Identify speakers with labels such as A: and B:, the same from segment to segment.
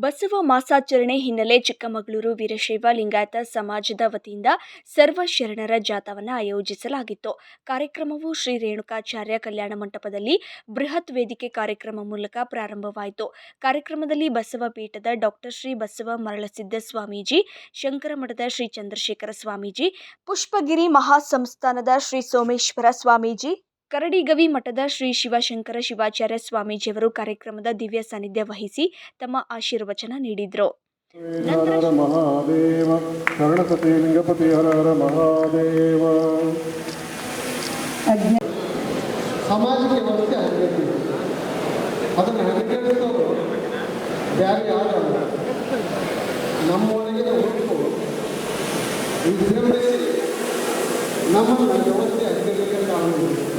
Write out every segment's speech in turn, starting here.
A: ಬಸವ ಮಾಸಾಚರಣೆ ಹಿನ್ನೆಲೆ ಚಿಕ್ಕಮಗಳೂರು ವೀರಶೈವ ಲಿಂಗಾಯತ ಸಮಾಜದ ವತಿಯಿಂದ ಸರ್ವ ಶರಣರ ಜಾಥಾವನ್ನು ಆಯೋಜಿಸಲಾಗಿತ್ತು. ಕಾರ್ಯಕ್ರಮವು ಶ್ರೀ ರೇಣುಕಾಚಾರ್ಯ ಕಲ್ಯಾಣ ಮಂಟಪದಲ್ಲಿ ಬೃಹತ್ ವೇದಿಕೆ ಕಾರ್ಯಕ್ರಮ ಮೂಲಕ ಪ್ರಾರಂಭವಾಯಿತು. ಕಾರ್ಯಕ್ರಮದಲ್ಲಿ ಬಸವ ಪೀಠದ ಡಾಕ್ಟರ್ ಶ್ರೀ ಬಸವ ಮರಳಸಿದ್ದ ಸ್ವಾಮೀಜಿ, ಶಂಕರಮಠದ ಶ್ರೀ ಚಂದ್ರಶೇಖರ ಸ್ವಾಮೀಜಿ, ಪುಷ್ಪಗಿರಿ ಮಹಾಸಂಸ್ಥಾನದ ಶ್ರೀ ಸೋಮೇಶ್ವರ ಸ್ವಾಮೀಜಿ ಕರಡಿಗವಿ ಮಠದ ಶ್ರೀ ಶಿವಶಂಕರ ಶಿವಾಚಾರ್ಯ ಸ್ವಾಮೀಜಿಯವರು ಕಾರ್ಯಕ್ರಮದ ದಿವ್ಯ ಸಾನ್ನಿಧ್ಯ ವಹಿಸಿ ತಮ್ಮ ಆಶೀರ್ವಚನ ನೀಡಿದರು.
B: ಹರ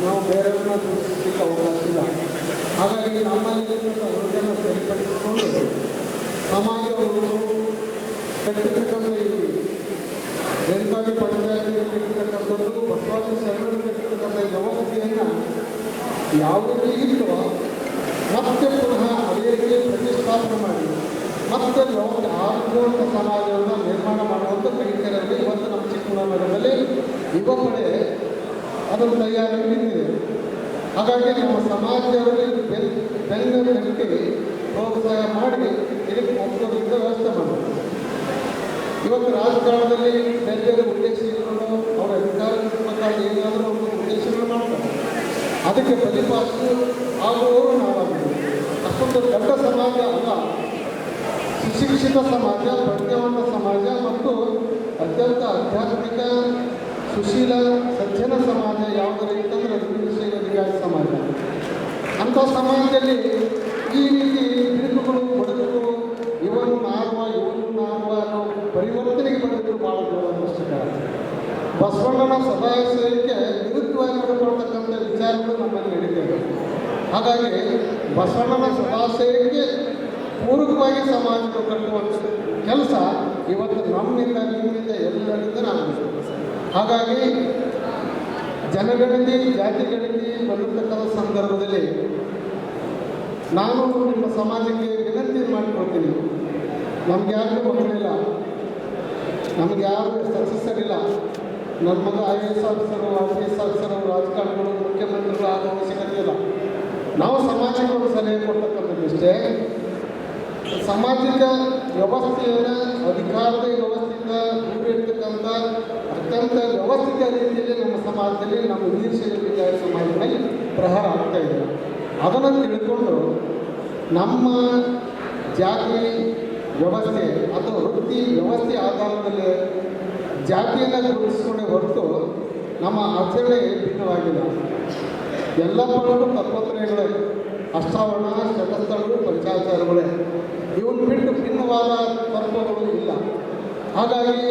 C: ನಾವು ಬೇರೆಯವ್ರನ್ನ ಅವಕಾಶ ಇಲ್ಲ ಹಾಗಾಗಿ ನಮ್ಮಲ್ಲಿ ಹುಡುಗನ್ನು ಸರಿಪಡಿಸಿಕೊಂಡು ಸಮಾಜವನ್ನು ಕಟ್ಟಿರ್ತಕ್ಕಂಥ ಈ ಪಂಚಾಯತಿಯಲ್ಲಿ ಪಂಚಾಯತಿರ್ತಕ್ಕಂಥದ್ದು ಬಸವಾದಿ ಶರಣರು ಕಟ್ಟಿರ್ತಕ್ಕಂಥ ವ್ಯವಸ್ಥೆಯನ್ನು ಯಾವುದೇ ಇತ್ತು ಮತ್ತೆ ಪುನಃ ಅದೇ ರೀತಿ ಪ್ರತಿಷ್ಠಾಪನೆ ಮಾಡಿ, ಮತ್ತೆ ವ್ಯವಸ್ಥೆ ಆಗುವಂಥ ಸಮಾಜವನ್ನು ನಿರ್ಮಾಣ ಮಾಡುವಂಥ ಕೈಕರಲ್ಲಿ ಇವತ್ತು ನಮ್ಮ ಚಿಕ್ಕಮಗಳೂರಿನಲ್ಲಿ ಯುವ ಪಡೆ ಅದನ್ನು ತಯಾರಿ ಹಾಗಾಗಿ ನಮ್ಮ ಸಮಾಜದಲ್ಲಿ ಬೆನ್ನು ತಟ್ಟಿ ಪ್ರೋತ್ಸಾಹ ಮಾಡಿ ಇದಕ್ಕೆ ಒಬ್ಬರಿಂದ ವ್ಯವಸ್ಥೆ ಮಾಡಬೇಕು ಇವತ್ತು ರಾಜಕಾರಣದಲ್ಲಿ ಬೇರೆ ಉದ್ದೇಶ ಇಟ್ಕೊಂಡು ಅವರ ಅಧಿಕಾರದ ಏನಾದರೂ ಒಂದು ಉದ್ದೇಶಗಳು ಮಾಡ್ತಾರೆ. ಅದಕ್ಕೆ ಪ್ರತಿಪಾದಿಸಿ ಆಗುವವರು ನಾವಾಗಿದ್ದೀವಿ ಅಷ್ಟೊಂದು ದೊಡ್ಡ ಸಮಾಜ ಅಲ್ಲ. ಸುಶಿಕ್ಷಿತ ಸಮಾಜ ಪ್ರಜ್ಞಾವಂತ ಸಮಾಜ ಮತ್ತು ಅತ್ಯಂತ ಆಧ್ಯಾತ್ಮಿಕ ಸುಶೀಲ ಸಜ್ಜನ ಸಮಾಜ ಯಾವುದರ ಇತ್ತಂದ್ರೆ ವೀರಶೈವ ಲಿಂಗಾಯತ ಸಮಾಜ. ಅಂಥ ಸಮಾಜದಲ್ಲಿ ಈ ರೀತಿ ಹಿಡಿದುಗಳು ಬದುಕು, ಇವನು ನಾರುವ ಇವನು ನಾರುವ ಅನ್ನೋ ಪರಿವರ್ತನೆಗೆ ಬಂದಿದ್ದು ಭಾಳ ದುರದೃಷ್ಟಕರ. ಬಸವಣ್ಣನ ಸದಾಶಯಕ್ಕೆ ವಿರುದ್ಧವಾಗಿ ನಡ್ಕೊಳ್ತಕ್ಕಂಥ ವಿಚಾರಗಳು ನಮ್ಮಲ್ಲಿ ನಡೀತವೆ. ಹಾಗಾಗಿ ಬಸವಣ್ಣನ ಸದಾಶಯಕ್ಕೆ ಪೂರಕವಾಗಿ ಸಮಾಜವನ್ನು ಕಟ್ಟುವಂಥ ಕೆಲಸ ಇವತ್ತು ನಮ್ಮಿಂದ ನಿಮ್ಮಿಂದ ಎಲ್ಲರಿಂದ ಆಗಬೇಕು ಹಾಗಾಗಿ ಜನಗಣತಿ, ಜಾತಿಗಣತಿ ಬರತಕ್ಕಂಥ ಸಂದರ್ಭದಲ್ಲಿ ನಾನು ನಿಮ್ಮ ಸಮಾಜಕ್ಕೆ ವಿನಂತಿ ಮಾಡಿಕೊಡ್ತೀನಿ. ನಮ್ಗೆ ಯಾರಿಗೂ ಮಕ್ಕಳಿಲ್ಲ ನಮ್ಗೆ ಯಾರು ಸಕ್ಸಸ್ಸರ್ ಇಲ್ಲ. ನನ್ನ ಮಗ I A S officer I P S officer ರಾಜಕಾರಣಿಗಳು, ಮುಖ್ಯಮಂತ್ರಿಗಳು ಆಗೋ ಅವಶ್ಯಕತೆ ನಾವು ಸಮಾಜಕ್ಕೆ ಒಂದು ಸಲಹೆ ಕೊಡ್ತಕ್ಕಂಥದ್ದಷ್ಟೇ ಸಾಮಾಜಿಕ ವ್ಯವಸ್ಥೆಯನ್ನು ಅಧಿಕಾರದ ವ್ಯವಸ್ಥೆಯಿಂದ ದೂರ ಇರ್ತಕ್ಕಂಥ ಅತ್ಯಂತ ವ್ಯವಸ್ಥಿತ ರೀತಿಯಲ್ಲಿ ನಮ್ಮ ಸಮಾಜದಲ್ಲಿ ನಮ್ಮ ವೀರಶೈವ ಲಿಂಗಾಯತ ಸಮಾಜದಲ್ಲಿ ಪ್ರಹಾರ ಆಗ್ತಾ ಇದೆ. ಅದನ್ನು ತಿಳ್ಕೊಂಡು ನಮ್ಮ ಜಾತಿ ವ್ಯವಸ್ಥೆ ಅಥವಾ ವೃತ್ತಿ ವ್ಯವಸ್ಥೆ ಆಧಾರದಲ್ಲಿ ಜಾತಿಯನ್ನು ಗುರುತಿಸಿಕೊಂಡೇ ಹೊರತು ನಮ್ಮ ಆಚರಣೆ ಭಿನ್ನವಾಗಿಲ್ಲ. ಎಲ್ಲ ಪದಗಳು ತತ್ವತ್ರಯಗಳೇ ಅಷ್ಟಾವರಣ, ಶತಸ್ಥಳಗಳು, ಪಂಚಾಚಾರಗಳೇ, ಇವನ್ ಬಿಟ್ಟು ಭಿನ್ನವಾದ ತತ್ವಗಳು ಇಲ್ಲ. ಹಾಗಾಗಿ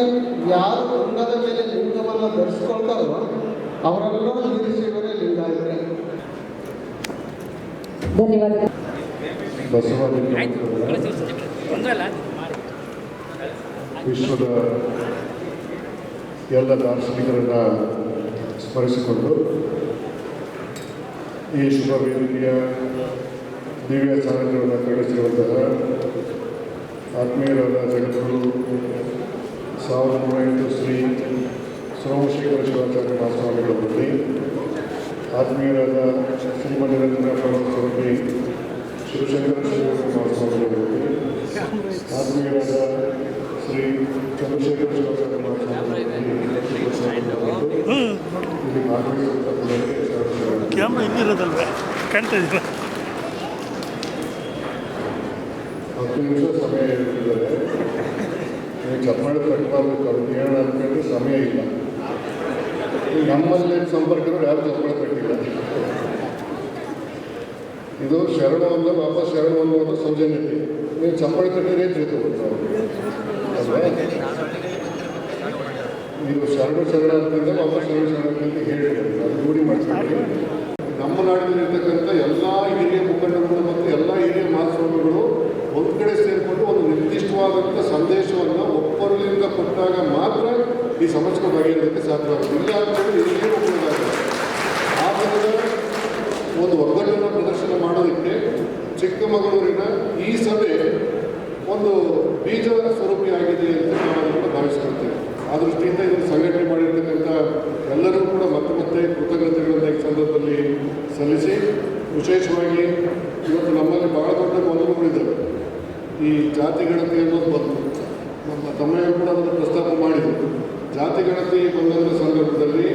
C: ಯಾರು ಲಿಂಗದ ಮೇಲೆ ಲಿಂಗವನ್ನು ಧರಿಸ್ಕೊಳ್ತಾರೋ ಅವರೆಲ್ಲರೂ ವೀರಶೈವರೇ ಲಿಂಗ
D: ಧನ್ಯವಾದ
B: ಬಸವ ವಿಶ್ವದ ಎಲ್ಲ ದಾರ್ಶನಿಕರನ್ನ ಸ್ಮರಿಸಿಕೊಂಡು ಈ ಶುಭ ವೇದಿಕೆಯ ದಿವ್ಯ ಸಾಧನೆಗಳನ್ನು ಕಳಿಸಿರುವಂತಹ ಆತ್ಮೀಯರಾದ ಜಗದ್ಗುರು ಸಾವಿರದ ನೂರ ಎಂಟು ಶ್ರೀ ಸೋಮಶೇಖರ ಶಿವಾಚಾರ್ಯ ಮಹಾಸ್ವಾಮಿಗಳವರಲ್ಲಿ ಆತ್ಮೀಯರಾದ ಶ್ರೀಮನಿರಂಜನ ಪರಮಸ್ವಾಮಿ ಶಿವಶಂಕರ ಶಿವಕುಮಾರ ಮಹಾಸ್ವಾಮಿಗಳವರಲ್ಲಿ ಆತ್ಮೀಯರಾದ ಶ್ರೀ ಚಂದ್ರಶೇಖರ ಶಿವಾಚಾರ್ಯ ಮಹಾಸ್ವಾಮಿಗಳಲ್ಲಿ
E: ಇಲ್ಲಿರೋದಲ್ವೇ? ಕಾಣ್ತಾ ಇದೆಯಲ್ಲ
B: ನಿಮಿಷ ಸಮಯ ಇರ್ತಿದ್ದಾರೆ ನೀವು ಚಪ್ಪಾಳೆ ತಟ್ಟಬಾರ್ದು ಕಡಿಮೆ ಹೇಳೋಣ ಅಂತಂದ್ರೆ ಸಮಯ ಇಲ್ಲ. ನಮ್ಮಲ್ಲಿ ಸಂಪರ್ಕದವ್ರು ಯಾರು ಚಪ್ಪಾಳೆ ತಟ್ಟಿಲ್ಲ ಇದು ಶರಣ ವಾಪಸ್ ಶರಣ ಅನ್ನೋದು ಸೌಜನ್ಯತೆ. ನೀವು ಚಪ್ಪಾಳೆ ತಟ್ಟಿದ್ರೆ ಅವರು? ಅಲ್ವಾ? ನೀವು ಶರಣ ಶರಣ ಅಂತಂದ್ರೆ ವಾಪಸ್ ಶರಣ ಶರಣ ಅಂತ ಹೇಳಿ ಅದು ರೂಢಿ ಮಾಡ್ತೀವಿ. ನಮ್ಮ ನಾಡಿನಲ್ಲಿರ್ತಕ್ಕಂಥ ಎಲ್ಲ ಹಿರಿಯ ಮುಖಂಡರುಗಳು ಮತ್ತು ಎಲ್ಲ ಒಂದು ಕಡೆ ಸೇರಿಕೊಂಡು ಒಂದು ನಿರ್ದಿಷ್ಟವಾದಂಥ ಸಂದೇಶವನ್ನು ಒಬ್ಬರಿಂದ ಕೊಟ್ಟಾಗ ಮಾತ್ರ ಈ ಸಮಸ್ಯೆ ಬಗೆಹರಿಯೋದಕ್ಕೆ ಸಾಧ್ಯವಾಗುತ್ತೆ ಇಲ್ಲ ಅಂತೇಳಿ ಎಲ್ಲಿಯೂ ಒಂದು ಒಗ್ಗಟ್ಟನ್ನು ಪ್ರದರ್ಶನ ಮಾಡೋದಕ್ಕೆ ಚಿಕ್ಕಮಗಳೂರಿನ ಈ ಸಭೆ ಒಂದು ಬೀಜದ ಸ್ವರೂಪಿಯಾಗಿದೆ ಅಂತ ನಾವು ಕೂಡ ಆ ದೃಷ್ಟಿಯಿಂದ ಇದನ್ನು ಸಂಘಟನೆ ಮಾಡಿರ್ತಕ್ಕಂಥ ಎಲ್ಲರೂ ಕೂಡ ಮತ್ತೆ ಮತ್ತೆ ಕೃತಜ್ಞತೆಗಳನ್ನು ಈ ಸಂದರ್ಭದಲ್ಲಿ ಸಲ್ಲಿಸಿ, ವಿಶೇಷವಾಗಿ ಜಾತಿ ಗಣತಿ ಅನ್ನೋದು ಬಂತು. ನಮ್ಮ ತಮ್ಮ ಕೂಡ ಅದನ್ನು ಪ್ರಸ್ತಾಪ ಮಾಡಿದರು. ಜಾತಿ ಗಣತಿ ಬಂದಂಥ ಸಂದರ್ಭದಲ್ಲಿ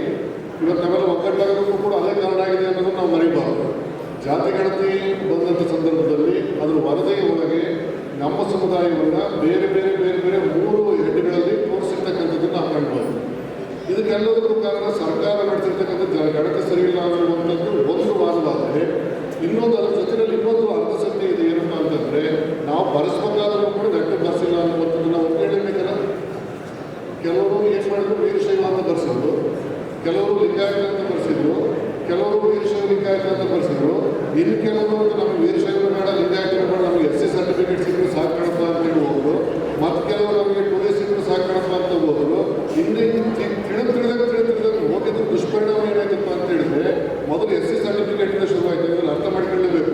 B: ಇವತ್ತು ನಾವೆಲ್ಲ ಒಗ್ಗಟ್ಟಾಗೋದಕ್ಕೂ ಕೂಡ ಅದೇ ಕಾರಣ ಆಗಿದೆ ಅನ್ನೋದನ್ನು ನಾವು ಮರಿಬಾರದು ಜಾತಿ ಗಣತಿ ಬಂದಂಥ ಸಂದರ್ಭದಲ್ಲಿ ಅದರ ವರದಿಯ ಒಳಗೆ ನಮ್ಮ ಸಮುದಾಯವನ್ನು ಬೇರೆ ಬೇರೆ ಬೇರೆ ಬೇರೆ ಮೂರು ಹೆಡ್ಗಳಲ್ಲಿ ತೋರಿಸಿರ್ತಕ್ಕಂಥದ್ದನ್ನು ನಾವು ಕಾಣ್ಬೋದು ಇದಕ್ಕೆಲ್ಲದಕ್ಕೂ ಕಾರಣ ಸರ್ಕಾರ ನಡೆಸಿರ್ತಕ್ಕಂಥ ಜ- ಗಣತಿ ಸರಿ ಇಲ್ಲ ಅನ್ನುವಂಥದ್ದು ಒಂದು ವಾದವಾದರೆ ಇನ್ನೊಂದು ಅದರ ಜೊತೆಯಲ್ಲಿ ಇನ್ನೊಂದು ಅರ್ಧ ಸತ್ಯ ಇದೆ ಏನಪ್ಪ ಅಂತಂದರೆ ನಾವು ಬರೆಸ್ಬೇಕಾದ್ರೂ ಕೂಡ ನೆಟ್ಟು ಬರೆಸಿಲ್ಲ ಅನ್ನುವಂಥದ್ದು ನಾವು ಒಪ್ಪಿಕೊಳ್ಳಬೇಕಲ್ಲ ಕೆಲವರು ಏನು ಮಾಡಿದ್ರು ವೀರಶೈವ ಅಂತ ಬರ್ಸಿದ್ರು ಕೆಲವರು ಲಿಂಗಾಯತ ಅಂತ ಬರ್ಸಿದ್ರು ಕೆಲವರು ವೀರಶೈವ ಲಿಂಗಾಯತ ಅಂತ ಬರ್ಸಿದ್ರು ಇನ್ನು ಕೆಲವರು ಅಂತ ನಮಗೆ ವೀರಶೈವ ಬೇಡ ಲಿಂಗಾಯತ ಬೇಡ ನಮಗೆ ಎಸ್ ಸಿ ಸರ್ಟಿಫಿಕೇಟ್ ಸಿಕ್ಕರೆ ಸಾಕಣಪ್ಪ ಅಂತ ಹೇಳಿ ಹೋದ್ರು ಮತ್ತು ಕೆಲವರು ನಮಗೆ ಟು ಎಸ್ ಸಿಕ್ಕರೆ ಸಾಕಣಪ್ಪ ಅಂತ ಹೋದ್ರು ಹಿಂದೆ ತಿಳಿದು ತಿಳಿದಾಗ ತಿಳಿದು ತಿಳಿದಾಗ ಹೋಗಿದ್ದು ದುಷ್ಪರಿಣಾಮ ಏನಾಯ್ತಪ್ಪ ಅಂತ ಹೇಳಿದ್ರೆ ಮೊದಲು ಎಸ್ ಸಿ ಸರ್ಟಿಫಿಕೇಟಿಂದ ಶುರುವಾಯಿತು ಇದನ್ನು ಅರ್ಥ ಮಾಡ್ಕೊಳ್ಳೇಬೇಕು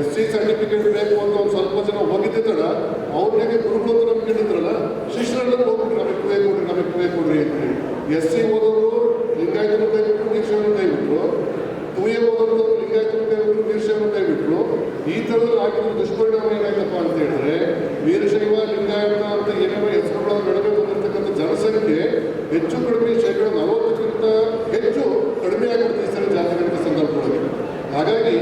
B: ಎಸ್ ಸಿ ಸರ್ಟಿಫಿಕೇಟ್ ಬೇಕು ಅಂತ ಒಂದು ಸ್ವಲ್ಪ ಜನ ಹೋಗಿದ್ದಿದ್ದಲ್ಲ ಅವ್ರಿಗೆ ಗುರುಗಳು ಅಂತ ನಂಬ್ಕೊಂಡಿದ್ರಲ್ಲ ಶಿಷ್ಯರೆಲ್ಲರೂ ಹೋಗ್ಬಿಟ್ರು ನಮಗೆ ಕುವೆ ಕೊಡ್ರಿ ನಮಗೆ ಕುವೆ ಕೊಡ್ರಿ ಅಂತೇಳಿ ಎಸ್ ಸಿ ಓದೋರು ಲಿಂಗಾಯತನ ಕೈ ಬಿಟ್ಟರು ವೀರಶೈವನ ಕೈ ಬಿಟ್ಟರು ತುಯ ಓದೋರು ಲಿಂಗಾಯತನ ಕೈ ಬಿಟ್ಟರು ವೀರಶೈವನ ಕೈ ಬಿಟ್ಟರು ಈ ಥರದಲ್ಲಿ ಆಗಿರೋ ದುಷ್ಪರಿಣಾಮ ಏನಾಯ್ತಪ್ಪ ಅಂತ ಹೇಳಿದ್ರೆ ವೀರಶೈವ ಲಿಂಗಾಯತ ಅಂತ ಏನೇನೋ ಹೆಸರುಗಳನ್ನು ನಡಬೇಕು ಅಂದಿರ್ತಕ್ಕಂಥ ಜನಸಂಖ್ಯೆ ಹೆಚ್ಚು ಕಡಿಮೆ ಶೇಕಡ ನಲವತ್ತಕ್ಕಿಂತ ಹೆಚ್ಚು ಕಡಿಮೆ ಆಗಿರುತ್ತೆ ಈ ಸಲ ಜಾತಿಗಣತಿ ಸಂದರ್ಭದೊಳಗೆ ಹಾಗಾಗಿ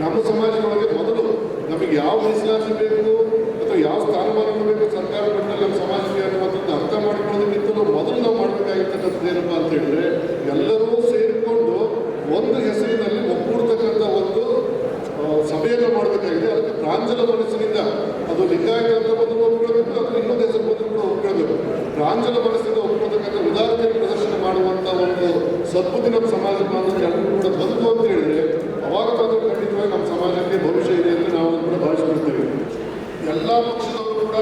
B: ನಮ್ಮ ಸಮಾಜದೊಳಗೆ ಮೊದಲು ನಮಗೆ ಯಾವ ಮೀಸಲಾತಿ ಬೇಕು ಅಥವಾ ಯಾವ ಸ್ಥಾನಮಾನ ಬೇಕು ಸರ್ಕಾರ ಮಟ್ಟದಲ್ಲಿ ನಮ್ಮ ಸಮಾಜಕ್ಕೆ ಅನ್ನುವಂಥದ್ದು ಅರ್ಥ ಮಾಡ್ಕೊಳ್ಳೋದಕ್ಕಿಂತಲೂ ಮೊದಲು ನಾವು ಮಾಡಬೇಕಾಗಿರ್ತಕ್ಕಂಥದ್ದು ಏನಪ್ಪ ಅಂತ ಹೇಳಿದ್ರೆ ಎಲ್ಲರೂ ಸೇರಿಕೊಂಡು ಒಂದು ಹೆಸರಿನಲ್ಲಿ ಒಕ್ಕೂಡ್ತಕ್ಕಂಥ ಒಂದು ಆ, ಸಭೆಯನ್ನು ಮಾಡಬೇಕಾಗಿದೆ ಅದಕ್ಕೆ ಪ್ರಾಂಜಲ ಮನಸ್ಸಿನಿಂದ ಅದು ಲಿಂಗಾಯತ ಅಂತ ಬಂದರೂ ಒಪ್ಕೊಳ್ಬೇಕು ಅಥವಾ ಇನ್ನೊಂದು ಹೆಸರು ಬಂದರೂ ಕೂಡ ಒಪ್ಕೊಳ್ಬೇಕು ಪ್ರಾಂಜಲ ಮನಸ್ಸಿನಿಂದ ಒಪ್ಕೊಳ್ತಕ್ಕಂಥ ಉದಾಹರಣೆ ಪ್ರದರ್ಶನ ಮಾಡುವಂಥ ಒಂದು ಸದ್ಬುದ್ಧಿ ನಮ್ಮ ಸಮಾಜ ಬಾಂಧವರು ಎಲ್ಲರೂ ಕೂಡ ಬಂತು ಅಂತ ಹೇಳಿದ್ರೆ ಅವಾಗ ಮಾತ್ರ ಖಂಡಿತವಾಗಿ ನಮ್ಮ ಸಮಾಜಕ್ಕೆ ಭವಿಷ್ಯ ಇದೆ ಅಂತ ನಾವು ಕೂಡ ಭಾವಿಸ್ಕೊಳ್ತೀವಿ ಎಲ್ಲ ಪಕ್ಷದವರು ಕೂಡ,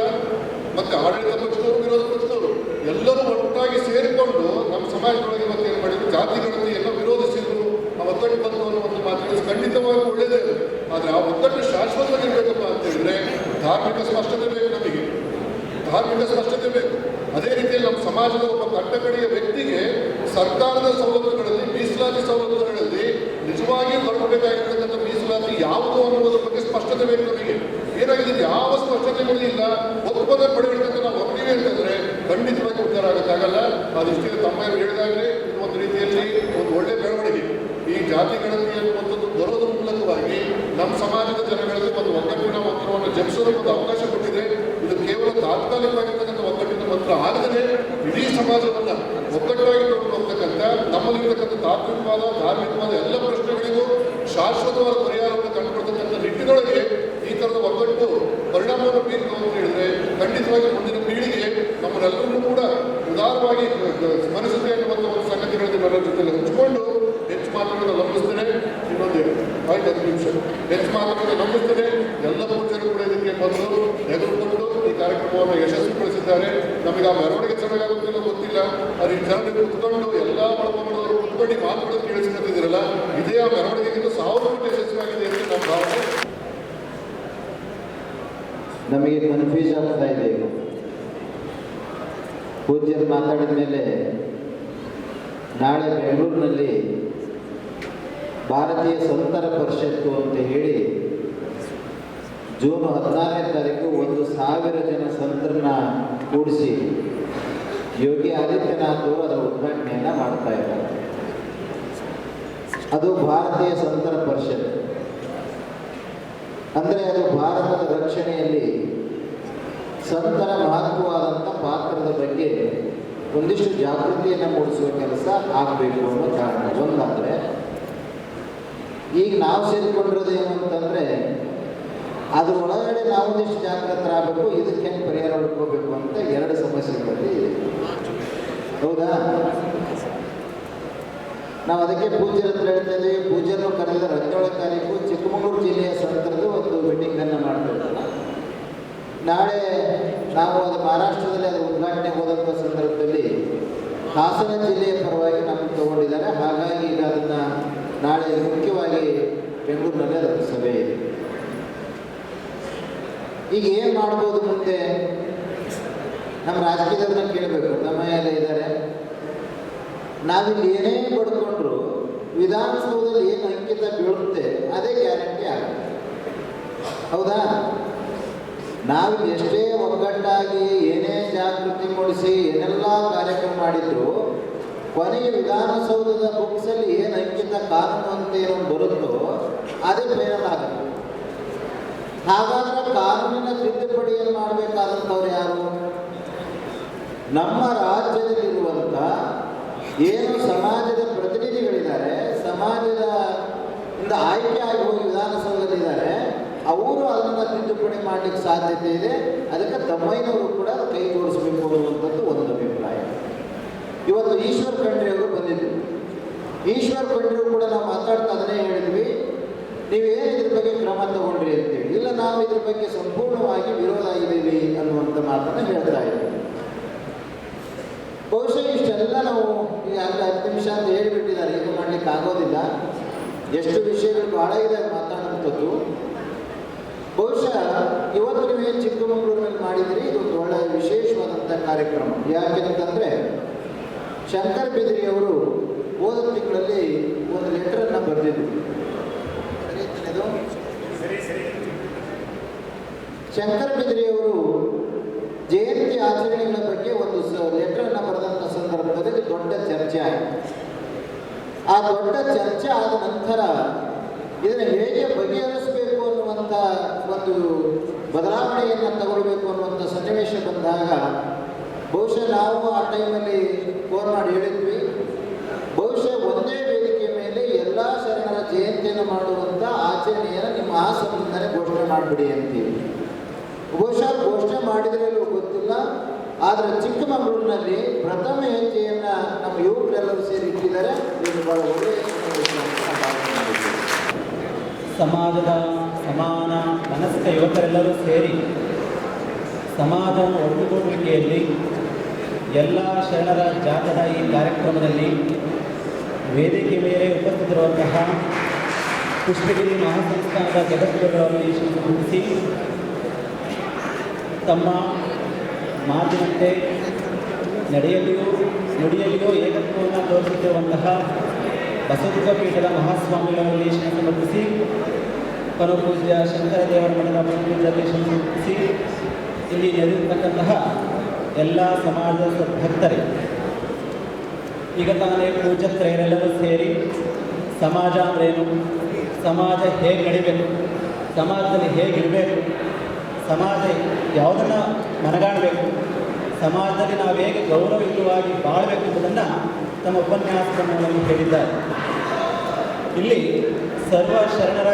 B: ಮತ್ತೆ ಆಡಳಿತ ಪಕ್ಷದವರು, ವಿರೋಧ ಪಕ್ಷದವರು ಎಲ್ಲರೂ ಒಟ್ಟಾಗಿ ಸೇರಿಕೊಂಡು ನಮ್ಮ ಸಮಾಜದೊಳಗೆ ಮತ್ತೆ ಏನು ಮಾಡಿದ್ರು? ಜಾತಿ ಗಣತಿಯನ್ನು ವಿರೋಧಿಸಿದ್ರು. ಆ ಒತ್ತಡ ಬಂತು ಅನ್ನೋ ಒಂದು ಮಾತುಗಳು ಖಂಡಿತವಾಗಿ ಒಳ್ಳೆಯದೇ ಆದ್ರೆ ಆ ಒತ್ತಡ ಶಾಶ್ವತವಾಗಿರ್ಬೇಕಪ್ಪ ಅಂತ ಹೇಳಿದ್ರೆ ಧಾರ್ಮಿಕ ಸ್ಪಷ್ಟತೆ ಬೇಕು ನಮಗೆ. ಧಾರ್ಮಿಕ ಸ್ಪಷ್ಟತೆ ಬೇಕು. ಅದೇ ರೀತಿಯಲ್ಲಿ ನಮ್ಮ ಸಮಾಜದ ಒಬ್ಬ ಕಟ್ಟಕಡೆಯ ವ್ಯಕ್ತಿಗೆ ಸರ್ಕಾರದ ಸವಲತ್ತುಗಳಲ್ಲಿ, ಮೀಸಲಾತಿ ಸವಲತ್ತುಗಳಲ್ಲಿ ನಿಜವಾಗಿ ಹೊರಡಬೇಕಾಗಿರ್ತಕ್ಕಂಥ ಮೀಸಲಾತಿ ಯಾವುದು ಅನ್ನೋದ್ರ ಬಗ್ಗೆ ಸ್ಪಷ್ಟತೆ ಬೇಕು ನಮಗೆ. ಏನಾಗಿದೆ? ಯಾವ ಸ್ಪಷ್ಟತೆಗಳು ಇಲ್ಲ ಒಪ್ಪದ ಪಡೆಯುವಂತ ನಾವು ಒಪ್ತೀವಿ ಅಂತಂದ್ರೆ ಖಂಡಿತವಾಗಿ ಉದ್ಧಾರ ಆಗೋಕ್ಕಾಗಲ್ಲ ಅದಿಷ್ಟೇ ತಮ್ಮ ಹೇಳಿದಾಗಲೇ ಒಂದು ರೀತಿಯಲ್ಲಿ ಒಂದು ಒಳ್ಳೆ ಬೆಳವಣಿಗೆ. ಈ ಜಾತಿ ಗಣತಿ ಅನ್ನುವಂಥದ್ದು ಬರೋದ್ರ ಮೂಲಕವಾಗಿ ನಮ್ಮ ಸಮಾಜದ ಜನಗಳಿಗೆ ಒಂದು ಒಗ್ಗಟ್ಟಿನ ಮಂತ್ರವನ್ನು ಜಪಿಸೋದಕ್ಕೆ ಒಂದು ಅವಕಾಶ ಕೊಟ್ಟಿದೆ. ಇದು ಕೇವಲ ತಾತ್ಕಾಲಿಕವಾಗಿರ್ತಕ್ಕಂಥ ಒಗ್ಗಟ್ಟಿನ ಮಂತ್ರ ಆಗದೆ ಇಡೀ ಸಮಾಜವನ್ನು ಒಗ್ಗಟ್ಟಾಗಿ ತಗೊಂಡು ಹೋಗ್ತಕ್ಕಂಥ ನಮ್ಮಲ್ಲಿರ್ತಕ್ಕಂಥ ತಾತ್ವಿಕವಾದ, ಧಾರ್ಮಿಕವಾದ ಎಲ್ಲ ಪ್ರಶ್ನೆಗಳಿಗೂ ಶಾಶ್ವತವಾದ ಪರಿಹಾರವನ್ನು ಕಂಡುಕೊಡ್ತಕ್ಕಂಥ ನಿಟ್ಟಿನೊಳಗೆ ಈ ಥರದ ಒಗ್ಗಟ್ಟು ಪರಿಣಾಮವನ್ನು ಬೀರಿತು ಅಂತ ಹೇಳಿದ್ರೆ ಖಂಡಿತವಾಗಿ ಮುಂದಿನ ಪೀಳಿಗೆ ನಮ್ಮನ್ನೆಲ್ಲರನ್ನೂ ಕೂಡ ಉದಾರವಾಗಿ ಸ್ಮರಿಸುತ್ತೆ ಅನ್ನುವಂಥ ಒಂದು ಸಂಗತಿಗಳನ್ನು ಎಲ್ಲರ ಜೊತೆಲಿ ಹಂಚಿಕೊಂಡು ಹೆಚ್ಚು ಮಾತುಗಳನ್ನು ನಂಬಿಸ್ತೇನೆ ಇನ್ನೊಂದು ಆಯ್ತು ಹತ್ತು ಮಾತುಗಳನ್ನು ನಂಬಿಸ್ತೇನೆ ಎಲ್ಲ ಪೂಜೆಗಳು ಕೂಡ ಇದಕ್ಕೆ ಬಂದು ಎದುರುಕೊಂಡು ಈ ಕಾರ್ಯಕ್ರಮವನ್ನು ಯಶಸ್ವಿಗೊಳಿಸಿದ್ದಾರೆ. ನಮಗೆ ಆ ಮೆರವಣಿಗೆ ಚೆನ್ನಾಗಾಗುತ್ತಿಲ್ಲ ಗೊತ್ತಿಲ್ಲ. ಅದು ಈ ಜನರಿಗೆ ಕುತ್ಕೊಂಡು ಎಲ್ಲ ಒಳಗೊಂಡವರು ಕುತ್ಕೊಂಡು ಮಾತುಗಳನ್ನು ಕೇಳಿಸ್ಕೊತಿದ್ದೀರಲ್ಲ ಇದೇ ಆ ಮೆರವಣಿಗೆಗಿಂತ ಸಾವಿರ ಪಟ್ಟು ಯಶಸ್ವಿಯಾಗಿದೆ ಅಂತ ನಮ್ಮ ಭಾವನೆ.
D: ನಮಗೆ ಕನ್ಫ್ಯೂಸ್ ಆಗ್ತಾ ಇದೆ. ಈಗ ಪೂಜ್ಯರು ಮಾತಾಡಿದ ಮೇಲೆ ನಾಳೆ ಬೆಂಗಳೂರಿನಲ್ಲಿ ಭಾರತೀಯ ಸಂತರ ಪರಿಷತ್ತು ಅಂತ ಹೇಳಿ ಜೂನ್ ಹದಿನಾರನೇ ತಾರೀಕು ಒಂದು ಸಾವಿರ ಜನ ಸಂತರನ್ನ ಕೂಡಿಸಿ ಯೋಗಿ ಆದಿತ್ಯನಾಥ್ ಅವರು ಅದರ ಉದ್ಘಾಟನೆಯನ್ನು ಮಾಡ್ತಾ ಇದ್ದಾರೆ. ಅದು ಭಾರತೀಯ ಸಂತರ ಪರಿಷತ್ ಅಂದರೆ ಅದು ಭಾರತದ ರಕ್ಷಣೆಯಲ್ಲಿ ಸಂತರ ಮಹತ್ವವಾದಂಥ ಪಾತ್ರದ ಬಗ್ಗೆ ಒಂದಿಷ್ಟು ಜಾಗೃತಿಯನ್ನು ಮೂಡಿಸುವ ಕೆಲಸ ಆಗಬೇಕು ಅನ್ನೋ ಕಾರಣ. ಒಂದಾದರೆ ಈಗ ನಾವು ಸೇರಿಕೊಂಡಿರೋದು ಏನು ಅಂತಂದರೆ, ಅದ್ರ ಒಳಗಡೆ ನಾವು ಒಂದಿಷ್ಟು ಜಾಗೃತರಾಗಬೇಕು ಇದಕ್ಕೆ ಪರಿಹಾರ ಹುಡ್ಕೋಬೇಕು ಅಂತ ಎರಡು ಸಮಸ್ಯೆಗಳಲ್ಲಿ ಹೌದಾ? ನಾವು ಅದಕ್ಕೆ ಪೂಜ್ಯರ ಹತ್ರ ಹೇಳ್ತಾ ಇದ್ದೀವಿ. ಪೂಜ್ಯರನ್ನು ಕರೆದ ಹದಿನೇಳನೇ ತಾರೀಕು ಚಿಕ್ಕಮಗಳೂರು ಜಿಲ್ಲೆಯ ಸಂತರದ್ದು ಒಂದು ಮೀಟಿಂಗನ್ನು ಮಾಡ್ತಾ ಇದ್ದೀವಿ ನಾಳೆ ನಾವು ಅದು ಮಹಾರಾಷ್ಟ್ರದಲ್ಲಿ ಅದು ಉದ್ಘಾಟನೆ ಹೋದಂಥ ಸಂದರ್ಭದಲ್ಲಿ ಹಾಸನ ಜಿಲ್ಲೆಯ ಪರವಾಗಿ ನಮ್ಮನ್ನು ತಗೊಂಡಿದ್ದಾರೆ. ಹಾಗಾಗಿ ಈಗ ಅದನ್ನು ಮುಖ್ಯವಾಗಿ ಬೆಂಗಳೂರಿನಲ್ಲಿ ಅದರ ಸಭೆ. ಇದೆ ಈಗ ಏನು ಮಾಡ್ಬೋದು ಮುಂದೆ? ನಮ್ಮ ರಾಜಕೀಯದವ್ರನ್ನ ಕೇಳಬೇಕು. ನಮ್ಮ ಎಲ್ಲ ಇದ್ದಾರೆ. ನಾವಿಲ್ಲಿ ಏನೇ ಪಡ್ಕೊಂಡ್ರು ವಿಧಾನಸೌಧದಲ್ಲಿ ಏನು ಅಂಕಿತ ಬೀಳುತ್ತೆ, ಅದೇ ಗ್ಯಾರಂಟಿ ಆಗುತ್ತೆ. ಹೌದಾ? ನಾವು ಎಷ್ಟೇ ಒಗ್ಗಟ್ಟಾಗಿ ಏನೇ ಜಾಗೃತಿ ಮೂಡಿಸಿ ಏನೆಲ್ಲ ಕಾರ್ಯಕ್ರಮ ಮಾಡಿದ್ರು ಕೊನೆಗೆ ವಿಧಾನಸೌಧದ ಬುಕ್ಸಲ್ಲಿ ಏನು ಅಂಕಿತ ಕಾನೂನು ಅಂತ ಏನು ಬರುತ್ತೋ ಅದೇ ಫೈನಲ್ ಆಗುತ್ತೆ. ಹಾಗಾದ್ರೆ ಕಾನೂನಿನ ತಿದ್ದುಪಡಿಯನ್ನು ಮಾಡಬೇಕಾದಂಥವ್ರು ಯಾರು? ನಮ್ಮ ರಾಜ್ಯದಲ್ಲಿರುವಂಥ ಏನು ಸಮಾಜದ ಪ್ರತಿನಿಧಿಗಳಿದ್ದಾರೆ, ಸಮಾಜದ ಇಂದ ಆಯ್ಕೆ ಆಗಿ ವಿಧಾನಸೌಧದಲ್ಲಿದ್ದಾರೆ, ಅವರು ಅದನ್ನು ತಿದ್ದುಪಡಿ ಮಾಡಲಿಕ್ಕೆ ಸಾಧ್ಯತೆ ಇದೆ. ಅದಕ್ಕೆ ತಮ್ಮಯ್ಯನವರು ಕೂಡ ಕೈ ಜೋಡಿಸಬೇಕು ಅನ್ನುವಂಥದ್ದು ಇವತ್ತು ಈಶ್ವರ್ ಖಂಡ್ರಿ ಅವರು ಬಂದಿದ್ರು. ಈಶ್ವರ್ ಖಂಡ್ರಿ ಕೂಡ ನಾವು ಮಾತಾಡ್ತಾ ಅದನ್ನೇ ಹೇಳಿದ್ವಿ. ನೀವೇನು ಇದ್ರ ಬಗ್ಗೆ ಕ್ರಮ ತಗೊಂಡ್ರಿ ಅಂತೇಳಿ ಇಲ್ಲ, ನಾವು ಇದ್ರ ಬಗ್ಗೆ ಸಂಪೂರ್ಣವಾಗಿ ವಿರೋಧ ಇದ್ದೀವಿ ಅನ್ನುವಂಥ ಮಾತನ್ನು ಹೇಳ್ತಾ ಇದ್ದೀವಿ ಬಹುಶಃ ಇಷ್ಟೆಲ್ಲ ನಾವು ಈಗ ಹತ್ತು ನಿಮಿಷ ಅಂತ ಹೇಳಿಬಿಟ್ಟಿದ್ದಾರೆ. ಇದು ಮಾಡ್ಲಿಕ್ಕೆ ಆಗೋದಿಲ್ಲ. ಎಷ್ಟು ವಿಷಯಗಳು ಬಹಳ ಇದೆ ಮಾತಾಡುವಂಥದ್ದು ಬಹುಶಃ ಇವತ್ತು ನೀವೇನು ಚಿಕ್ಕಮಗಳೂರಿನಲ್ಲಿ ಮಾಡಿದ್ರಿ? ಇದು ಒಳ್ಳೆಯ ವಿಶೇಷವಾದಂಥ ಕಾರ್ಯಕ್ರಮ. ಯಾಕೆಂತಂದರೆ ಶಂಕರ್ ಬಿದ್ರಿ ಅವರು ಹೋದ ತಿಂಗಳಲ್ಲಿ ಒಂದು ಲೆಟ್ರನ್ನು ಸರಿ? ಶಂಕರ್ ಬಿದ್ರಿ ಅವರು ಜಯಂತಿ ಆಚರಣೆಗಳ ಬಗ್ಗೆ ಒಂದು ಲೆಟರನ್ನು ಬರೆದಂಥ ಸಂದರ್ಭದಲ್ಲಿ ದೊಡ್ಡ ಚರ್ಚೆ ಆಯಿತು ಆ ದೊಡ್ಡ ಚರ್ಚೆ ಆದ ನಂತರ ಇದನ್ನು ಹೇಗೆ ಬಗೆಹರಿಸಬೇಕು ಅನ್ನುವಂಥ ಒಂದು ಬದಲಾವಣೆಯನ್ನು ತಗೊಳ್ಬೇಕು ಅನ್ನುವಂಥ ಸನ್ನಿವೇಶ ಬಂದಾಗ ಬಹುಶಃ ನಾವು ಆ ಟೈಮಲ್ಲಿ ಫೋನ್ ಮಾಡಿ ಹೇಳಿದ್ವಿ. ಬಹುಶಃ ಒಂದೇ ವೇದಿಕೆ ಮೇಲೆ ಎಲ್ಲ ಶರಣರ ಜಯಂತಿಯನ್ನು ಮಾಡುವಂಥ ಆಚರಣೆಯನ್ನು ನಿಮ್ಮ ಆಸನದಿಂದಲೇ ಘೋಷಣೆ ಮಾಡಿಬಿಡಿ ಅಂತೀವಿ. ಬಹುಶಃ ಘೋಷಣೆ ಮಾಡಿದ್ರೆ ಗೊತ್ತಿಲ್ಲ, ಆದರೆ ಚಿಕ್ಕಮಗಳೂರಿನಲ್ಲಿ ಪ್ರಥಮ ಹೆಜ್ಜೆಯನ್ನು ನಮ್ಮ ಯುವಕರೆಲ್ಲರೂ ಸೇರಿ ಇಟ್ಟಿದ್ದಾರೆ. ಇದು ಬಹಳ ಒಳ್ಳೆಯ.
F: ಸಮಾಜದ ಸಮಾನ ಮನಸ್ಕ ಯುವಕರೆಲ್ಲರೂ ಸೇರಿ ಸಮಾಜವನ್ನು ಒಟ್ಟುಗೂಡುವಿಕೆಯಲ್ಲಿ ಎಲ್ಲ ಶರಣರ ಜಾತದ ಈ ಕಾರ್ಯಕ್ರಮದಲ್ಲಿ ವೇದಿಕೆ ಮೇಲೆ ಉಪಸ್ಥಿತಿರುವಂತಹ ಪುಷ್ಪಗಿರಿ ಮಹಾಸಂಸ್ಥಾನದ ಜಗದ್ಗುರುಗಳನ್ನು ಯಶಸ್ವಿಗೊಳಿಸಿ ತಮ್ಮ ಮಾತಿನಂತೆ ನಡೆಯಲಿಯೂ, ನುಡಿಯಲಿಯೂ ಏಕತ್ವವನ್ನು ತೋರಿಸುತ್ತಿರುವಂತಹ ಬಸವದುರ್ಗ ಪೀಠದ ಮಹಾಸ್ವಾಮಿಗಳಲ್ಲಿ ಸಮರ್ಪಿಸಿ ಪರಮಪೂಜ್ಯ ಶಂಕರ ದೇವರ ಮಠದ ಶ್ರಮ ಸಮರ್ಪಿಸಿ ಇಲ್ಲಿ ನೆರೆದಿರ್ತಕ್ಕಂತಹ ಎಲ್ಲ ಸಮಾಜದ ಸದ್ಭಕ್ತರೇ ಈಗ ತಾನೇ ಪೂಜತ್ರೆಯರೆಲ್ಲರೂ ಸೇರಿ ಸಮಾಜ ಅಂದ್ರೇನು ಸಮಾಜ ಹೇಗೆ ನಡಿಬೇಕು? ಸಮಾಜದಲ್ಲಿ ಹೇಗಿರಬೇಕು ಸಮಾಜ ಯಾವುದನ್ನು ಮನಗಾಣಬೇಕು? ಸಮಾಜದಲ್ಲಿ ನಾವು ಹೇಗೆ ಗೌರವಯುತವಾಗಿ ಬಾಳಬೇಕು ಎಂಬುದನ್ನು ತಮ್ಮ ಉಪನ್ಯಾಸದ ಮೂಲಕ ಹೇಳಿದ್ದಾರೆ. ಇಲ್ಲಿ ಸರ್ವ ಶರಣರ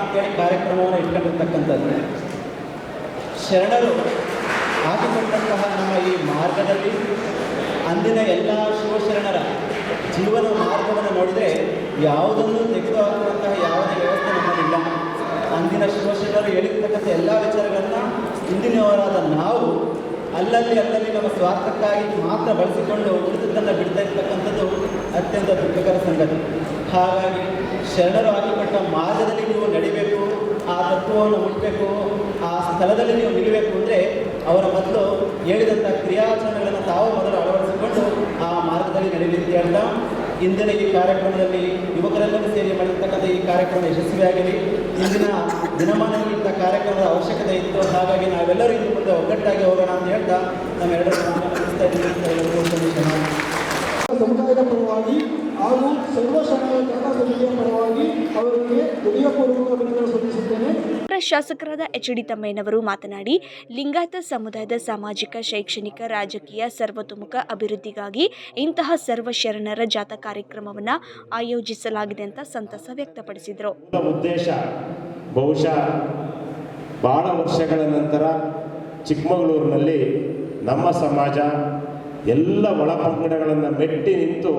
F: ಅಂತೇಳಿ ಕಾರ್ಯಕ್ರಮವನ್ನು ಇಟ್ಕೊಂಡಿರ್ತಕ್ಕಂಥದ್ದು. ಶರಣರು ಹಾಕಿಕೊಂಡಂತಹ ನಮ್ಮ ಈ ಮಾರ್ಗದಲ್ಲಿ ಅಂದಿನ ಎಲ್ಲ ಶಿವಶರಣರ ಜೀವನ ಮಾರ್ಗವನ್ನು ನೋಡಿದರೆ ಯಾವುದನ್ನು ತೆಗೆದುಹಾಕುವಂತಹ ಯಾವುದೇ ವ್ಯವಸ್ಥೆ ನಮ್ಮಲ್ಲಿಲ್ಲ ಅಂದಿನ ಶಿವಶರಣರು ಹೇಳಿರ್ತಕ್ಕಂಥ ಎಲ್ಲ ವಿಚಾರಗಳನ್ನು ಇಂದಿನವರಾದ ನಾವು ಅಲ್ಲಲ್ಲಿ ಅಲ್ಲಲ್ಲಿ ನಮ್ಮ ಸ್ವಾರ್ಥಕ್ಕಾಗಿ ಮಾತ್ರ ಬಳಸಿಕೊಂಡು ಉಳಿದದ್ದನ್ನು ಬಿಡ್ತಾ ಇರ್ತಕ್ಕಂಥದ್ದು ಅತ್ಯಂತ ದುಃಖಕರ ಸಂಗತಿ. ಹಾಗಾಗಿ ಶರಣರು ಹಾಕಿಕೊಟ್ಟ ಮಾರ್ಗದಲ್ಲಿ ನೀವು ನಡಿಬೇಕು. ಆ ತತ್ವವನ್ನು ಮುಟ್ಟಬೇಕು ಆ ಸ್ಥಳದಲ್ಲಿ ನೀವು ನಿಲ್ಲಬೇಕು ಅಂದರೆ ಅವರ ಮೊದಲು ಹೇಳಿದಂಥ ಕ್ರಿಯಾಚರಣೆಗಳನ್ನು ತಾವು ಮೊದಲು ಅಳವಡಿಸಿಕೊಂಡು ಆ ಮಾರ್ಗದಲ್ಲಿ ನಡೆಯಲಿದೆ ಅಂತ ಇಂದಿನ ಈ ಕಾರ್ಯಕ್ರಮದಲ್ಲಿ ಯುವಕರೆಲ್ಲರೂ ಸೇರಿ ಮಾಡಿರ್ತಕ್ಕಂಥ ಈ ಕಾರ್ಯಕ್ರಮ ಯಶಸ್ವಿಯಾಗಲಿ ಇಂದಿನ ದಿನಮಾನದಲ್ಲಿ ಇಂಥ ಕಾರ್ಯಕ್ರಮದ ಅವಶ್ಯಕತೆ ಇತ್ತು ಹಾಗಾಗಿ ನಾವೆಲ್ಲರೂ ಇನ್ನು ಮುಂದೆ ಒಗ್ಗಟ್ಟಾಗಿ ಹೋಗೋಣ ಅಂತ ಹೇಳ್ತಾ ಕ್ಷಮೆ.
G: ಸಮುದಾಯದ ಪರವಾಗಿ ಹಾಗೂ ಸರ್ವ ಶಾಲೆಯ ಕನ್ನಡ ಸಮಿತಿಯ ಪರವಾಗಿ ಅವರಿಗೆ ಹೃದಯಪೂರ್ವಕ ಅಭಿನಂದನೆ ಸಲ್ಲಿಸುತ್ತೇನೆ.
A: ಶಾಸಕರಾದ ಎಚ್ ಡಿ ತಮ್ಮಯ್ಯನವರು ಮಾತನಾಡಿ ಲಿಂಗಾಯತ ಸಮುದಾಯದ ಸಾಮಾಜಿಕ ಶೈಕ್ಷಣಿಕ ರಾಜಕೀಯ ಸರ್ವತೋಮುಖ ಅಭಿವೃದ್ಧಿಗಾಗಿ ಇಂತಹ ಸರ್ವ ಶರಣರ ಜಾಥಾ ಕಾರ್ಯಕ್ರಮವನ್ನು ಆಯೋಜಿಸಲಾಗಿದೆ ಅಂತ ಸಂತಸ ವ್ಯಕ್ತಪಡಿಸಿದರು.
H: ಉದ್ದೇಶ ಬಹುಶಃ ಬಹಳ ವರ್ಷಗಳ ನಂತರ ಚಿಕ್ಕಮಗಳೂರಿನಲ್ಲಿ ನಮ್ಮ ಸಮಾಜ ಎಲ್ಲ ಒಳಪಂಗಡಗಳನ್ನು ಮೆಟ್ಟಿ ನಿಂತು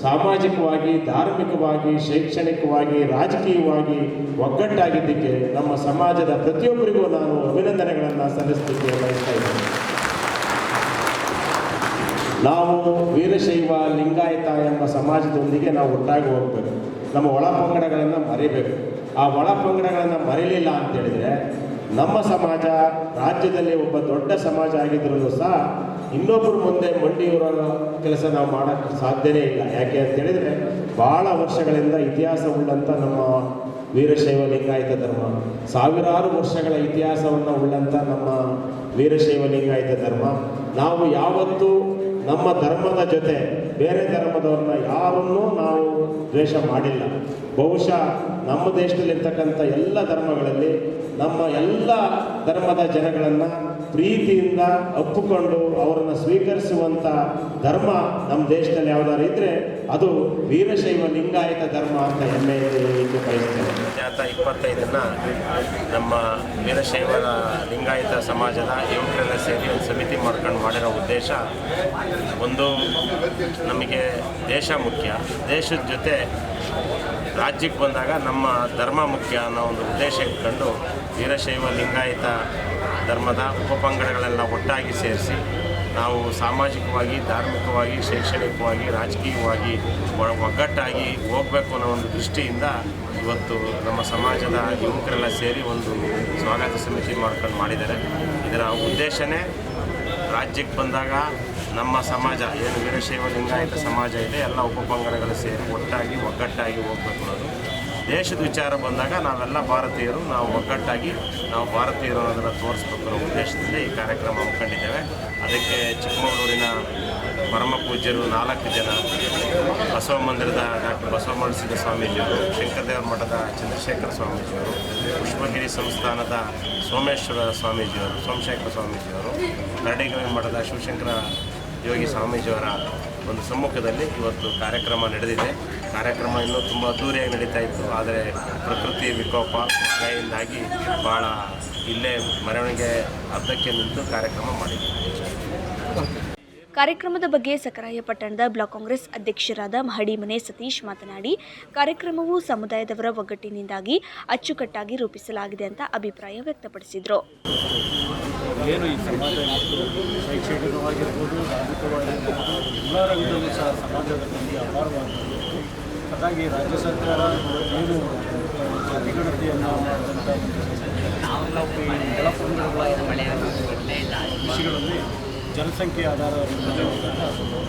H: ಸಾಮಾಜಿಕವಾಗಿ, ಧಾರ್ಮಿಕವಾಗಿ, ಶೈಕ್ಷಣಿಕವಾಗಿ, ರಾಜಕೀಯವಾಗಿ ಒಗ್ಗಟ್ಟಾಗಿದ್ದಕ್ಕೆ ನಮ್ಮ ಸಮಾಜದ ಪ್ರತಿಯೊಬ್ಬರಿಗೂ ನಾನು ಅಭಿನಂದನೆಗಳನ್ನು ಸಲ್ಲಿಸಲಿಕ್ಕೆ ಬಯಸ್ತಾ ಇದ್ದೇನೆ. ನಾವು ವೀರಶೈವ, ಲಿಂಗಾಯತ ಎಂಬ ಸಮಾಜದೊಂದಿಗೆ ನಾವು ಒಟ್ಟಾಗಿ ಹೋಗಬೇಕು. ನಮ್ಮ ಒಳ ಪಂಗಡಗಳನ್ನು ಮರಿಬೇಕು. ಆ ಒಳ ಪಂಗಡಗಳನ್ನು ಮರಿಲಿಲ್ಲ ಅಂತ ಹೇಳಿದ್ರೆ ನಮ್ಮ ಸಮಾಜ, ರಾಜ್ಯದಲ್ಲಿ ಒಬ್ಬ ದೊಡ್ಡ ಸಮಾಜ ಆಗಿದ್ದರೂ ಸಹ ಇನ್ನೊಬ್ಬರ ಮುಂದೆ ಮಂಡಿಯವರ ಕೆಲಸ ನಾವು ಮಾಡೋಕ್ಕೆ ಸಾಧ್ಯನೇ ಇಲ್ಲ. ಯಾಕೆ ಅಂತ ಹೇಳಿದರೆ ಭಾಳ ವರ್ಷಗಳಿಂದ ಇತಿಹಾಸ ಉಳ್ಳಂಥ ನಮ್ಮ ವೀರಶೈವ ಲಿಂಗಾಯತ ಧರ್ಮ. ಸಾವಿರಾರು ವರ್ಷಗಳ ಇತಿಹಾಸವನ್ನು ಉಳ್ಳಂಥ ನಮ್ಮ ವೀರಶೈವ ಲಿಂಗಾಯತ ಧರ್ಮ. ನಾವು ಯಾವತ್ತೂ ನಮ್ಮ ಧರ್ಮದ ಜೊತೆ ಬೇರೆ ಧರ್ಮದವ್ರನ್ನ ಯಾರನ್ನೂ ನಾವು ದ್ವೇಷ ಮಾಡಿಲ್ಲ. ಬಹುಶಃ ನಮ್ಮ ದೇಶದಲ್ಲಿರ್ತಕ್ಕಂಥ ಎಲ್ಲ ಧರ್ಮಗಳಲ್ಲಿ ನಮ್ಮ ಎಲ್ಲ ಧರ್ಮದ ಜನಗಳನ್ನು ಪ್ರೀತಿಯಿಂದ ಅಪ್ಪಿಕೊಂಡು ಅವರನ್ನು ಸ್ವೀಕರಿಸುವಂಥ ಧರ್ಮ ನಮ್ಮ ದೇಶದಲ್ಲಿ ಯಾವುದಾದ್ರು ಇದ್ದರೆ ಅದು ವೀರಶೈವ ಲಿಂಗಾಯತ ಧರ್ಮ ಅಂತ ಹೆಮ್ಮೆಯಲ್ಲಿ ಬಯಸ್ತೇನೆ.
I: ಜಾತ ಇಪ್ಪತ್ತೈದನ್ನು ನಮ್ಮ ವೀರಶೈವ ಲಿಂಗಾಯತ ಸಮಾಜದ ಯುವಕರೆಲ್ಲ ಸೇರಿ ಒಂದು ಸಮಿತಿ ಮಾಡ್ಕೊಂಡು ಮಾಡಿರೋ ಉದ್ದೇಶ ಒಂದು ನಮಗೆ ದೇಶ ಮುಖ್ಯ. ದೇಶದ ಜೊತೆ ರಾಜ್ಯಕ್ಕೆ ಬಂದಾಗ ನಮ್ಮ ಧರ್ಮ ಮುಖ್ಯ ಅನ್ನೋ ಒಂದು ಉದ್ದೇಶ ಇಟ್ಕೊಂಡು ವೀರಶೈವ ಲಿಂಗಾಯತ ಧರ್ಮದ ಉಪಪಂಗಡಗಳೆಲ್ಲ ಒಟ್ಟಾಗಿ ಸೇರಿಸಿ ನಾವು ಸಾಮಾಜಿಕವಾಗಿ, ಧಾರ್ಮಿಕವಾಗಿ, ಶೈಕ್ಷಣಿಕವಾಗಿ, ರಾಜಕೀಯವಾಗಿ ಒಗ್ಗಟ್ಟಾಗಿ ಹೋಗಬೇಕು ಅನ್ನೋ ಒಂದು ದೃಷ್ಟಿಯಿಂದ ಇವತ್ತು ನಮ್ಮ ಸಮಾಜದ ಯುವಕರೆಲ್ಲ ಸೇರಿ ಒಂದು ಸ್ವಾಗತ ಸಮಿತಿ ಮಾಡ್ಕೊಂಡು ಮಾಡಿದ್ದಾರೆ. ಇದರ ಉದ್ದೇಶನೇ ರಾಜ್ಯಕ್ಕೆ ಬಂದಾಗ ನಮ್ಮ ಸಮಾಜ, ಏನು ವೀರಶೈವ ಲಿಂಗಾಯತ ಸಮಾಜ ಇದೆ, ಎಲ್ಲ ಉಪಪಂಗಡಗಳು ಸೇರಿ ಒಟ್ಟಾಗಿ, ಒಗ್ಗಟ್ಟಾಗಿ ಹೋಗ್ಬೇಕು ದೇಶದ ವಿಚಾರ ಬಂದಾಗ ನಾವೆಲ್ಲ ಭಾರತೀಯರು, ನಾವು ಒಗ್ಗಟ್ಟಾಗಿ ನಾವು ಭಾರತೀಯರು ಅನ್ನೋದನ್ನು ತೋರಿಸ್ಬೇಕು ಅನ್ನೋ ಉದ್ದೇಶದಿಂದ ಈ ಕಾರ್ಯಕ್ರಮ ಹಮ್ಮಿಕೊಂಡಿದ್ದೇವೆ. ಅದಕ್ಕೆ ಚಿಕ್ಕಮಗಳೂರಿನ ಪರಮ ಪೂಜ್ಯರು ನಾಲ್ಕು ಜನ, ಬಸವ ಮಂದಿರದ ಡಾಕ್ಟರ್ ಬಸವಮಣಸಿದ್ಧ ಸ್ವಾಮೀಜಿಯವರು ಶಂಕರದೇವರ ಮಠದ ಚಂದ್ರಶೇಖರ ಸ್ವಾಮೀಜಿಯವರು, ಪುಷ್ಪಗಿರಿ ಸಂಸ್ಥಾನದ ಸೋಮೇಶ್ವರ ಸ್ವಾಮೀಜಿಯವರು, ಸೋಮಶೇಖರ ಸ್ವಾಮೀಜಿಯವರು, ಕರಡಿಗವಿ ಮಠದ ಶಿವಶಂಕರ ಯೋಗಿ ಸ್ವಾಮೀಜಿಯವರ ಒಂದು ಸಮ್ಮುಖದಲ್ಲಿ ಇವತ್ತು ಕಾರ್ಯಕ್ರಮ ನಡೆದಿದೆ. ಕಾರ್ಯಕ್ರಮ ಇನ್ನೂ ತುಂಬ ಅದ್ದೂರಿಯಾಗಿ ನಡೀತಾ ಇತ್ತು. ಆದರೆ ಪ್ರಕೃತಿ ವಿಕೋಪ, ಮಳೆಯಿಂದಾಗಿ ಭಾಳ ಇಲ್ಲೇ ಮೆರವಣಿಗೆ ಅರ್ಧಕ್ಕೆ ನಿಂತು ಕಾರ್ಯಕ್ರಮ ಮಾಡಿದ್ವಿ
A: ಕಾರ್ಯಕ್ರಮದ ಬಗ್ಗೆ ಸಕರಾಯ ಪಟ್ಟಣದ ಬ್ಲಾಕ್ ಕಾಂಗ್ರೆಸ್ ಅಧ್ಯಕ್ಷರಾದ ಮಹಡಿಮನೆ ಸತೀಶ್ ಮಾತನಾಡಿ, ಕಾರ್ಯಕ್ರಮವು ಸಮುದಾಯದವರ ಒಗ್ಗಟ್ಟಿನಿಂದಾಗಿ ಅಚ್ಚುಕಟ್ಟಾಗಿ ರೂಪಿಸಲಾಗಿದೆ ಅಂತ ಅಭಿಪ್ರಾಯ ವ್ಯಕ್ತಪಡಿಸಿದರು.
E: ಏನು ಈ ಸಮಾಜ ಶೈಕ್ಷಣಿಕವಾಗಿರ್ಬೋದು ಎಲ್ಲ ರಂಗದಲ್ಲೂ ಸಹ ಸಮಾಜದ ನಮಗೆ ಅಪಾರವಾಗಿದೆ. ಹಾಗಾಗಿ ರಾಜ್ಯ ಸರ್ಕಾರ ಏನು ಜಾತಿ ಗಣತಿಯನ್ನು ಮಾಡಿದಂಥ ಒಂದು ವಿಷಯಗಳಲ್ಲಿ ಜನಸಂಖ್ಯೆ ಆಧಾರದ ಮೇಲೆ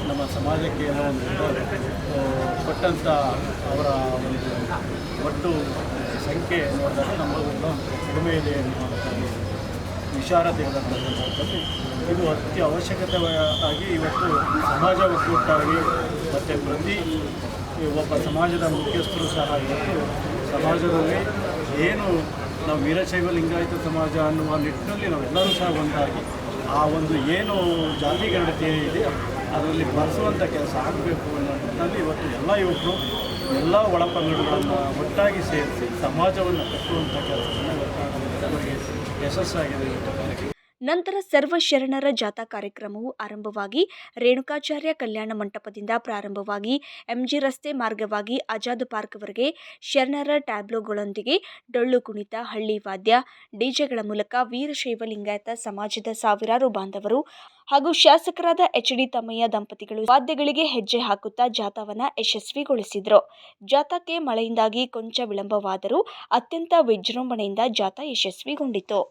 E: ನಮ್ಮ ಸಮಾಜಕ್ಕೆ ಏನೋ ಒಂದು ಕೊಟ್ಟಂಥ ಅವರ ಒಂದು ಒಟ್ಟು ಸಂಖ್ಯೆ ನೋಡಿದಾಗ ಒಂದು ಕಡಿಮೆ ಇದೆ ಅನ್ನುವಂಥ ವಿಶಾರತೆ ಇದು ಅತಿ ಅವಶ್ಯಕತೆ ಆಗಿ ಇವತ್ತು ಸಮಾಜ ಒಕ್ಕೂಟಾಗಿ ಮತ್ತು ಪ್ರತಿ ಒಬ್ಬ ಸಮಾಜದ ಮುಖ್ಯಸ್ಥರು ಸಹ ಇವತ್ತು ಸಮಾಜದಲ್ಲಿ ಏನು ನಾವು ವೀರಶೈವ ಲಿಂಗಾಯತ ಸಮಾಜ ಅನ್ನುವ ನಿಟ್ಟಿನಲ್ಲಿ ನಾವೆಲ್ಲರೂ ಸಹ ಒಂದಾಗಿ ಆ ಒಂದು ಏನು ಜಾತಿ ಗಣತಿ ಇದೆ, ಅದರಲ್ಲಿ ಬಳಸುವಂಥ ಕೆಲಸ ಆಗಬೇಕು ಅನ್ನೋ ನಿಟ್ಟಿನಲ್ಲಿ ಇವತ್ತು ಎಲ್ಲ ಯುವಕರು, ಎಲ್ಲ ಒಳಪಂಗಡಗಳನ್ನು ಒಟ್ಟಾಗಿ ಸೇರಿಸಿ ಸಮಾಜವನ್ನು ಕಟ್ಟುವಂಥ ಕೆಲಸವನ್ನು ಇವತ್ತು ಯಶಸ್ಸಾಗಿದೆ.
A: ನಂತರ ಸರ್ವ ಶರಣರ ಜಾಥಾ ಕಾರ್ಯಕ್ರಮವು ಆರಂಭವಾಗಿ ರೇಣುಕಾಚಾರ್ಯ ಕಲ್ಯಾಣ ಮಂಟಪದಿಂದ ಪ್ರಾರಂಭವಾಗಿ ಎಂಜಿ ರಸ್ತೆ ಮಾರ್ಗವಾಗಿ ಆಜಾದ್ ಪಾರ್ಕ್ವರೆಗೆ ಶರಣರ ಟ್ಯಾಬ್ಲೋಗಳೊಂದಿಗೆ ಡೊಳ್ಳು ಕುಣಿತ, ಹಳ್ಳಿ ವಾದ್ಯ, ಡಿಜೆಗಳ ಮೂಲಕ ವೀರಶೈವ ಲಿಂಗಾಯತ ಸಮಾಜದ ಸಾವಿರಾರು ಬಾಂಧವರು ಹಾಗೂ ಶಾಸಕರಾದ ಎಚ್ ಡಿ ತಮ್ಮಯ್ಯ ದಂಪತಿಗಳು ವಾದ್ಯಗಳಿಗೆ ಹೆಜ್ಜೆ ಹಾಕುತ್ತಾ ಜಾಥಾವನ್ನು ಯಶಸ್ವಿಗೊಳಿಸಿದರು. ಜಾಥಾಕ್ಕೆ ಮಳೆಯಿಂದಾಗಿ ಕೊಂಚ ವಿಳಂಬವಾದರೂ ಅತ್ಯಂತ ವಿಜೃಂಭಣೆಯಿಂದ ಜಾಥಾ ಯಶಸ್ವಿಗೊಂಡಿತು.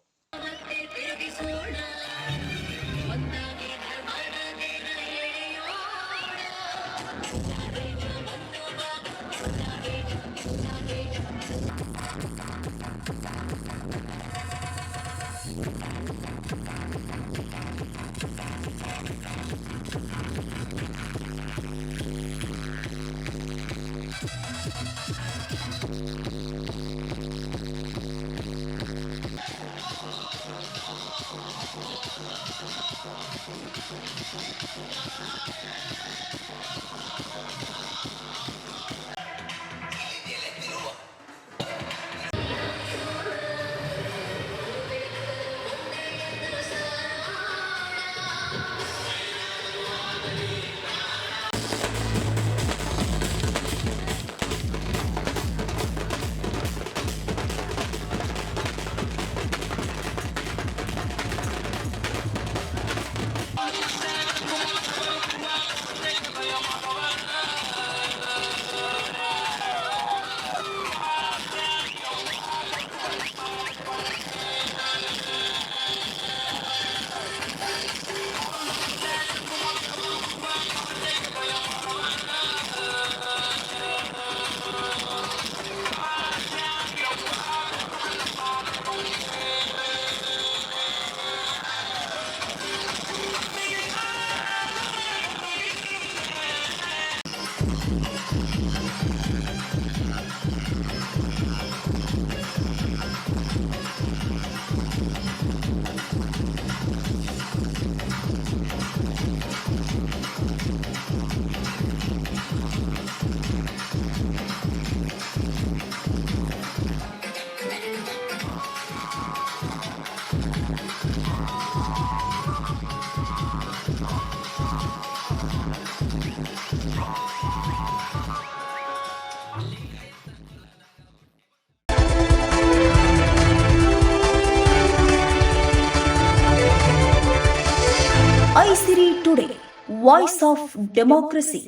J: Of democracy